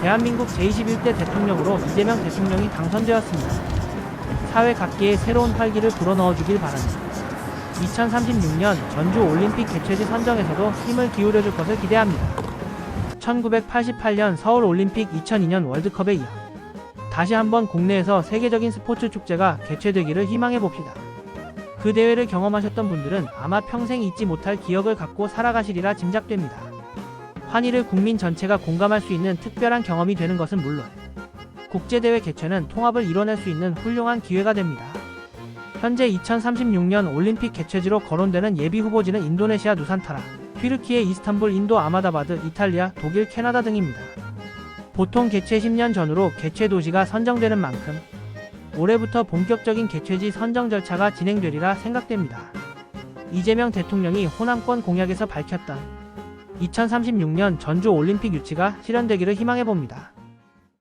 대한민국 제21대 대통령으로 이재명 대통령이 당선되었습니다. 사회 각계에 새로운 활기를 불어넣어주길 바랍니다. 2036년 전주 올림픽 개최지 선정에서도 힘을 기울여줄 것을 기대합니다. 1988년 서울 올림픽 2002년 월드컵에 이어 다시 한번 국내에서 세계적인 스포츠 축제가 개최되기를 희망해 봅시다. 그 대회를 경험하셨던 분들은 아마 평생 잊지 못할 기억을 갖고 살아가시리라 짐작됩니다. 환희를 국민 전체가 공감할 수 있는 특별한 경험이 되는 것은 물론 국제대회 개최는 통합을 이뤄낼 수 있는 훌륭한 기회가 됩니다. 현재 2036년 올림픽 개최지로 거론되는 예비 후보지는 인도네시아 누산타라, 튀르키예 이스탄불, 인도 아마다바드, 이탈리아, 독일, 캐나다 등입니다. 보통 개최 10년 전으로 개최 도시가 선정되는 만큼 올해부터 본격적인 개최지 선정 절차가 진행되리라 생각됩니다. 이재명 대통령이 호남권 공약에서 밝혔던 2036년 전주 올림픽 유치가 실현되기를 희망해 봅니다.